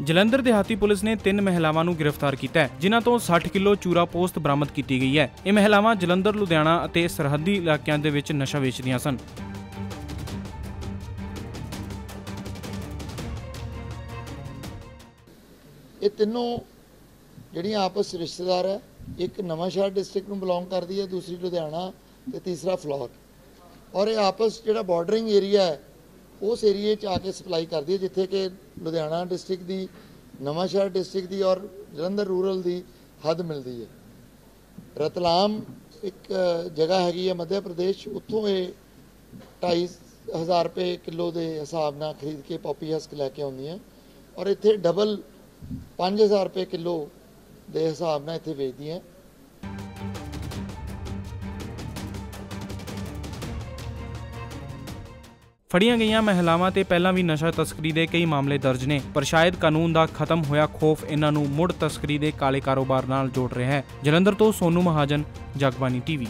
ਜਲੰਧਰ ਦਿਹਾਤੀ ਪੁਲਿਸ ਨੇ ਤਿੰਨ ਮਹਿਲਾਵਾਂ ਨੂੰ ਗ੍ਰਿਫਤਾਰ ਕੀਤਾ ਹੈ, ਜਿਨ੍ਹਾਂ ਤੋਂ 60 ਕਿਲੋ ਚੂਰਾ ਪੋਸਤ ਬਰਾਮਦ ਕੀਤੀ ਗਈ ਹੈ। ਇਹ ਮਹਿਲਾਵਾਂ ਜਲੰਧਰ, ਲੁਧਿਆਣਾ ਅਤੇ ਸਰਹੱਦੀ ਇਲਾਕਿਆਂ ਦੇ ਵਿੱਚ ਨਸ਼ਾ ਵੇਚਦੀਆਂ ਸਨ। ਇਹ ਤਿੰਨੋਂ ਜਿਹੜੀਆਂ ਆਪਸ ਰਿਸ਼ਤੇਦਾਰ ਹੈ, ਇੱਕ ਨਵਾਂ ਸ਼ਹਿਰ ਡਿਸਟ੍ਰਿਕਟ ਨੂੰ ਬਿਲੋਂਗ ਕਰਦੀ ਹੈ, ਦੂਸਰੀ ਲੁਧਿਆਣਾ ਤੇ ਤੀਸਰਾ ਫਲੋਰ। ਔਰ ਇਹ ਆਪਸ ਜਿਹੜਾ ਬਾਰਡਰਿੰਗ ਏਰੀਆ ਹੈ ਉਸ ਏਰੀਏ 'ਚ ਆ ਕੇ ਸਪਲਾਈ ਕਰਦੀ ਹੈ, ਜਿੱਥੇ ਕਿ ਲੁਧਿਆਣਾ ਡਿਸਟ੍ਰਿਕਟ ਦੀ, ਨਵਾਂਸ਼ਹਿਰ ਡਿਸਟ੍ਰਿਕਟ ਦੀ ਔਰ ਜਲੰਧਰ ਰੂਰਲ ਦੀ ਹੱਦ ਮਿਲਦੀ ਹੈ। ਰਤਲਾਮ ਇੱਕ ਜਗ੍ਹਾ ਹੈਗੀ ਹੈ ਮੱਧ ਪ੍ਰਦੇਸ਼, ਉੱਥੋਂ ਇਹ 2500 ਰੁਪਏ ਕਿਲੋ ਦੇ ਹਿਸਾਬ ਨਾਲ ਖਰੀਦ ਕੇ ਪੌਪੀ ਹਸਕ ਲੈ ਕੇ ਆਉਂਦੀਆਂ ਔਰ ਇੱਥੇ ਡਬਲ 5000 ਰੁਪਏ ਕਿਲੋ ਦੇ ਹਿਸਾਬ ਨਾਲ ਇੱਥੇ ਵੇਚਦੀਆਂ ਫੜੀਆਂ ਗਈਆਂ ਮਹਿਲਾਵਾਂ ਤੇ ਪਹਿਲਾਂ ਵੀ ਨਸ਼ਾ ਤਸਕਰੀ ਦੇ ਕਈ ਮਾਮਲੇ ਦਰਜ ਨੇ, ਪਰ ਸ਼ਾਇਦ ਕਾਨੂੰਨ ਦਾ ਖਤਮ ਹੋਇਆ ਖੋਫ ਇਹਨਾਂ ਨੂੰ ਮੁੜ ਤਸਕਰੀ ਦੇ ਕਾਲੇ ਕਾਰੋਬਾਰ ਨਾਲ ਜੋੜ ਰਿਹਾ ਹੈ। ਜਲੰਧਰ ਤੋਂ ਸੋਨੂ ਮਹਾਜਨ, ਜਗਬਾਨੀ ਟੀਵੀ।